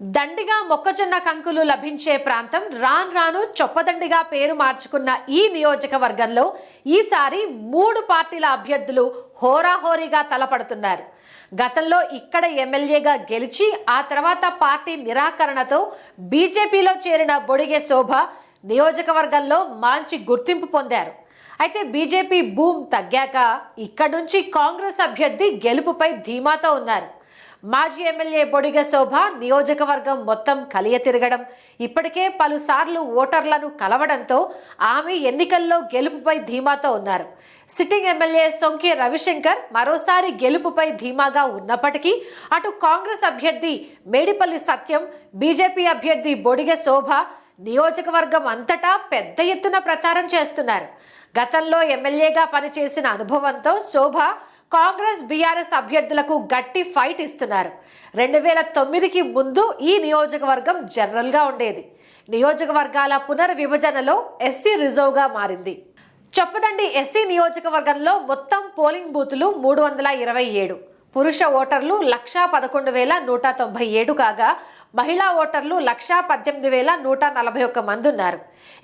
దండిగా మొక్కజొన్న కంకులు లభించే ప్రాంతం రాన్ రాను చొప్పదండిగా పేరు మార్చుకున్న ఈ నియోజకవర్గంలో ఈసారి మూడు పార్టీల అభ్యర్థులు హోరాహోరీగా తలపడుతున్నారు. గతంలో ఇక్కడ ఎమ్మెల్యేగా గెలిచి ఆ తర్వాత పార్టీ నిరాకరణతో బీజేపీలో చేరిన బొడిగే శోభ నియోజకవర్గంలో మంచి గుర్తింపు పొందారు. అయితే బీజేపీ బూమ్ తగ్గాక ఇక్కడి నుంచి కాంగ్రెస్ అభ్యర్థి గెలుపుపై ధీమాతో ఉన్నారు. మాజీ ఎమ్మెల్యే బొడిగ శోభ నియోజకవర్గం మొత్తం కలియ తిరగడం. ఇప్పటికే పలుసార్లు ఓటర్లను కలవడంతో ఆమె ఎన్నికల్లో గెలుపుపై ధీమాతో ఉన్నారు. సిట్టింగ్ ఎమ్మెల్యే సొంకి రవిశంకర్ మరోసారి గెలుపుపై ధీమాగా ఉన్నప్పటికీ అటు కాంగ్రెస్ అభ్యర్థి మేడిపల్లి సత్యం బీజేపీ అభ్యర్థి బొడిగ శోభ నియోజకవర్గం అంతటా పెద్ద ఎత్తున ప్రచారం చేస్తున్నారు. గతంలో ఎమ్మెల్యేగా పనిచేసిన అనుభవంతో శోభ కాంగ్రెస్ బీఆర్ఎస్ అభ్యర్థులకు గట్టి ఫైట్ ఇస్తున్నారు. రెండు వేల తొమ్మిదికి ముందు ఈ నియోజకవర్గం జనరల్గా ఉండేది. నియోజకవర్గాల పునర్విభజనలో ఎస్సీ రిజర్వ్గా మారింది. చొప్పదండి ఎస్సీ నియోజకవర్గంలో మొత్తం పోలింగ్ బూతులు మూడు వందల ఇరవై ఏడు. పురుష ఓటర్లు లక్షా పదకొండు వేల నూట తొంభై ఏడు కాగా మహిళా ఓటర్లు లక్షా పద్దెనిమిది వేల నూట నలభై ఒక్క మంది ఉన్నారు.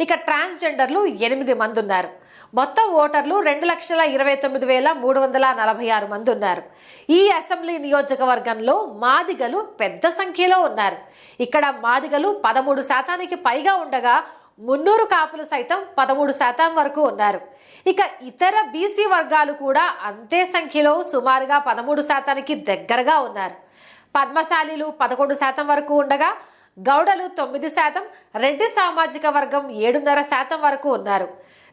ఇక ట్రాన్స్జెండర్లు ఎనిమిది మంది ఉన్నారు. మొత్తం ఓటర్లు రెండు లక్షల ఇరవై తొమ్మిది వేల మూడు వందల నలభై ఆరు మంది ఉన్నారు. ఈ అసెంబ్లీ నియోజకవర్గంలో మాదిగలు పెద్ద సంఖ్యలో ఉన్నారు. ఇక్కడ మాదిగలు పదమూడు శాతానికి పైగా ఉండగా మున్నూరు కాపులు సైతం పదమూడు శాతం వరకు ఉన్నారు. ఇక ఇతర బీసీ వర్గాలు కూడా అంతే సంఖ్యలో సుమారుగా పదమూడు శాతానికి దగ్గరగా ఉన్నారు. పద్మశాలీలు పదకొండు శాతం వరకు ఉండగా గౌడలు తొమ్మిది శాతం రెడ్డి సామాజిక వర్గం ఏడున్నర శాతం వరకు ఉన్నారు.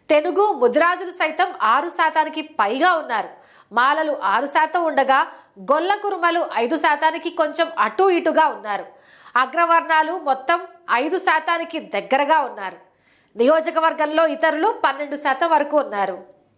తెలుగు ముదిరాజులు సైతం ఆరు శాతానికి పైగా ఉన్నారు. మాలలు ఆరు శాతం ఉండగా గొల్ల కురుమలు ఐదు శాతానికి కొంచెం అటు ఇటుగా ఉన్నారు. అగ్రవర్ణాలు మొత్తం ఐదు శాతానికి దగ్గరగా ఉన్నారు. నియోజకవర్గంలో ఇతరులు పన్నెండు శాతం వరకు ఉన్నారు.